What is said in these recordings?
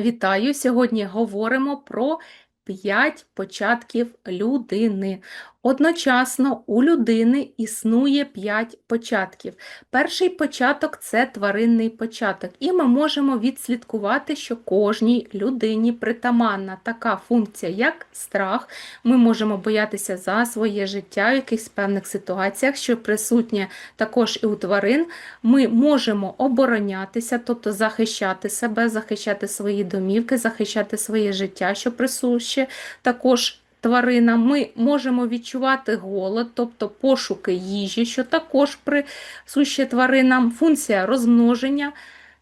Вітаю! Сьогодні говоримо про 5 початків людини. Одночасно у людини існує 5 початків. Перший початок це тваринний початок, і ми можемо відслідкувати, що кожній людині притаманна така функція, як страх. Ми можемо боятися за своє життя в якихось певних ситуаціях, що присутнє також і у тварин. Ми можемо оборонятися, тобто захищати себе, захищати свої домівки, захищати своє життя, що присуще також тваринам. Ми можемо відчувати голод, тобто пошуки їжі, що також присуще тваринам, функція розмноження.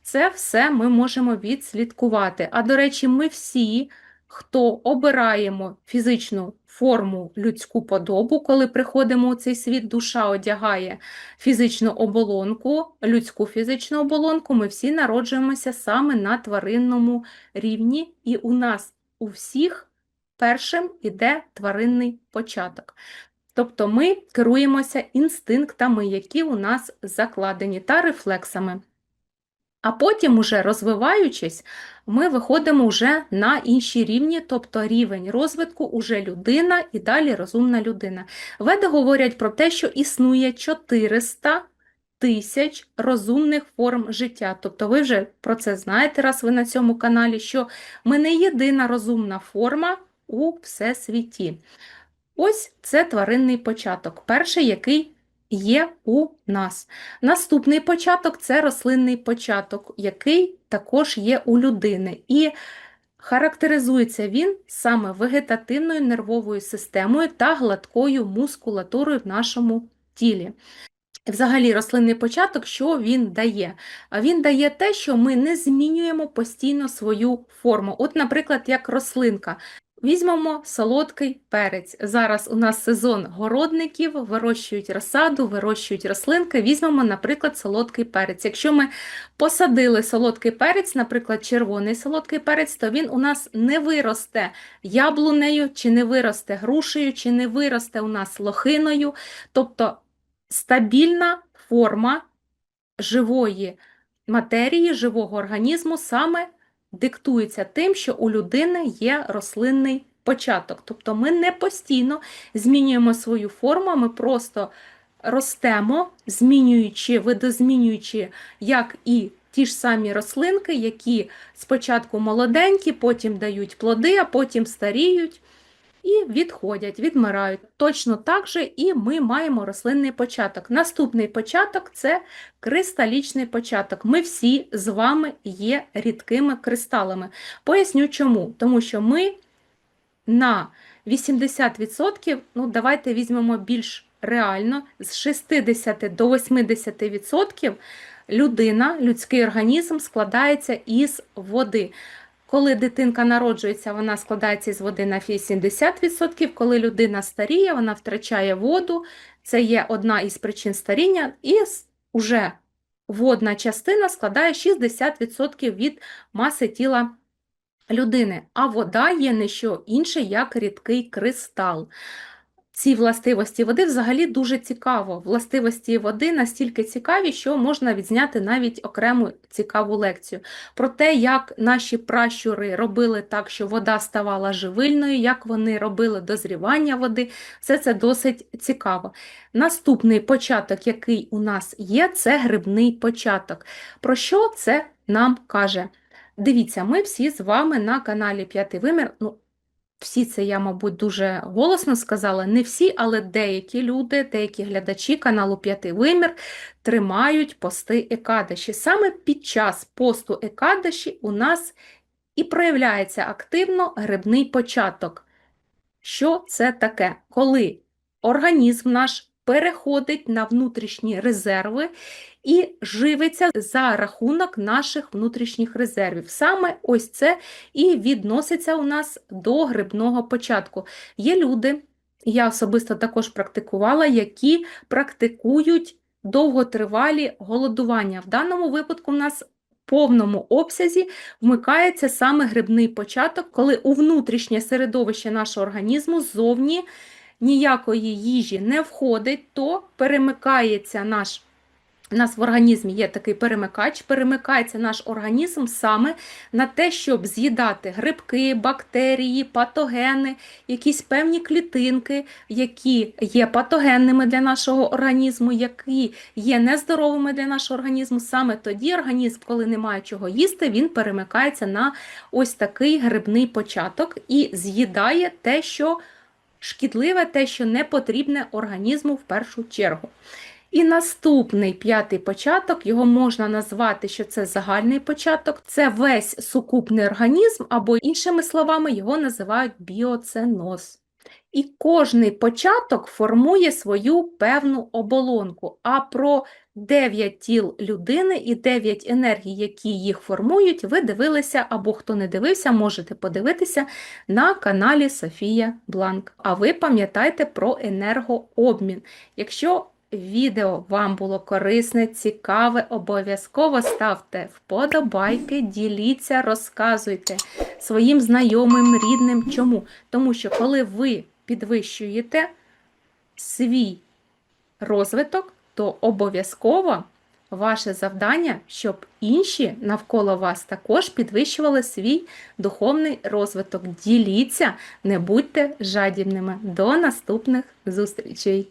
Це все ми можемо відслідкувати. А до речі, ми всі, хто обираємо фізичну форму людську подобу, коли приходимо у цей світ, душа одягає фізичну оболонку, людську фізичну оболонку, ми всі народжуємося саме на тваринному рівні, і у нас у всіх першим іде тваринний початок. Тобто ми керуємося інстинктами, які у нас закладені, та рефлексами. А потім, уже розвиваючись, ми виходимо вже на інші рівні, тобто рівень розвитку уже людина і далі розумна людина. Веди говорять про те, що існує 400 тисяч розумних форм життя. Тобто ви вже про це знаєте, раз ви на цьому каналі, що ми не єдина розумна форма у всесвіті. Ось це тваринний початок, перший, який є у нас. Наступний початок це рослинний початок, який також є у людини. І характеризується він саме вегетативною нервовою системою та гладкою мускулатурою в нашому тілі. Взагалі, рослинний початок, що він дає? Він дає те, що ми не змінюємо постійно свою форму. От, наприклад, як рослинка. Візьмемо солодкий перець. Зараз у нас сезон городників, вирощують розсаду, вирощують рослинки. Візьмемо, наприклад, солодкий перець. Якщо ми посадили солодкий перець, наприклад, червоний солодкий перець, то він у нас не виросте яблунею, чи не виросте грушею, чи не виросте у нас лохиною. Тобто стабільна форма живої матерії, живого організму саме диктується тим, що у людини є рослинний початок. Тобто ми не постійно змінюємо свою форму, ми просто ростемо, змінюючи, видозмінюючи, як і ті ж самі рослинки, які спочатку молоденькі, потім дають плоди, а потім старіють і відходять, відмирають. Точно так же і ми маємо рослинний початок. Наступний початок це кристалічний початок. Ми всі з вами є рідкими кристалами. Поясню чому. Тому що ми на 80%, ну давайте візьмемо більш реально, з 60 до 80% людина, людський організм складається із води. Коли дитинка народжується, вона складається з води на 80%, коли людина старіє, вона втрачає воду, це є одна із причин старіння, і вже водна частина складає 60% від маси тіла людини. А вода є не що інше, як рідкий кристал ці властивості води взагалі дуже цікаво. Властивості води настільки цікаві, що можна відзняти навіть окрему цікаву лекцію. Про те, як наші пращури робили так, що вода ставала живильною, як вони робили дозрівання води, все це досить цікаво. Наступний початок, який у нас є, це грибний початок. Про що це нам каже? Дивіться, ми всі з вами на каналі П'ятий Вимір. ну, всі це я, мабуть, дуже голосно сказала. Не всі, але деякі люди, деякі глядачі каналу П'ятий Вимір тримають пости Екадаші. Саме під час посту Екадаші у нас і проявляється активно грибний початок. Що це таке? Коли організм наш переходить на внутрішні резерви і живиться за рахунок наших внутрішніх резервів. Саме ось це і відноситься у нас до грибного початку. Є люди, я особисто також практикувала, які практикують довготривалі голодування. В даному випадку у нас повному обсязі вмикається саме грибний початок, коли у внутрішнє середовище нашого організму ззовні ніякої їжі не входить, то перемикається наш У нас в організмі є такий перемикач. Перемикається наш організм саме на те, щоб з'їдати грибки, бактерії, патогени, якісь певні клітинки, які є патогенними для нашого організму, які є нездоровими для нашого організму. Саме тоді організм, коли немає чого їсти, він перемикається на ось такий грибний початок і з'їдає те, що шкідливе, те, що не потрібне організму в першу чергу. І наступний п'ятий початок, його можна назвати, що це загальний початок, це весь сукупний організм, або, іншими словами, його називають біоценоз. І кожний початок формує свою певну оболонку. А про 9 тіл людини і 9 енергій, які їх формують, ви дивилися, або хто не дивився, можете подивитися на каналі Софія Бланк. А ви пам'ятайте про енергообмін. Якщо відео вам було корисне, цікаве, обов'язково ставте вподобайки, діліться, розказуйте своїм знайомим, рідним. Чому? Тому що коли ви підвищуєте свій розвиток, то обов'язково ваше завдання, щоб інші навколо вас також підвищували свій духовний розвиток. Діліться, не будьте жадібними. До наступних зустрічей!